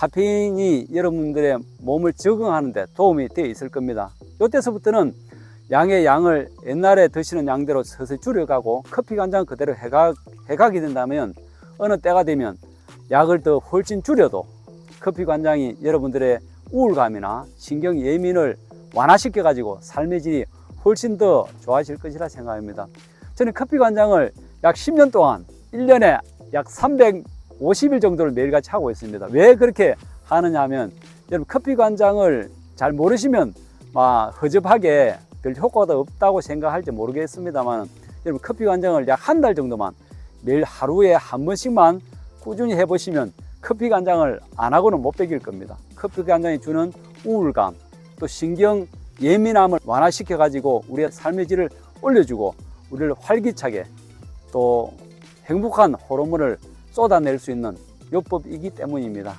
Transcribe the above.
카페인이 여러분들의 몸을 적응하는 데 도움이 되어 있을 겁니다. 이때서부터는 양의 양을 옛날에 드시는 양대로 서서히 줄여가고 커피 간장 그대로 해가, 해가게 된다면 어느 때가 되면 약을 더 훨씬 줄여도 커피 간장이 여러분들의 우울감이나 신경 예민을 완화시켜 가지고 삶의 질이 훨씬 더 좋아질 것이라 생각합니다. 저는 커피 간장을 약 10년 동안 1년에 약 350일 정도를 매일같이 하고 있습니다. 왜 그렇게 하느냐 하면 여러분 커피 간장을 잘 모르시면 막 허접하게 별 효과가 없다고 생각할지 모르겠습니다만 여러분 커피 간장을 약 한 달 정도만 매일 하루에 한 번씩만 꾸준히 해보시면 커피 간장을 안 하고는 못 베길 겁니다. 커피 간장이 주는 우울감 또 신경 예민함을 완화시켜 가지고 우리의 삶의 질을 올려주고 우리를 활기차게 또 행복한 호르몬을 쏟아낼 수 있는 요법이기 때문입니다.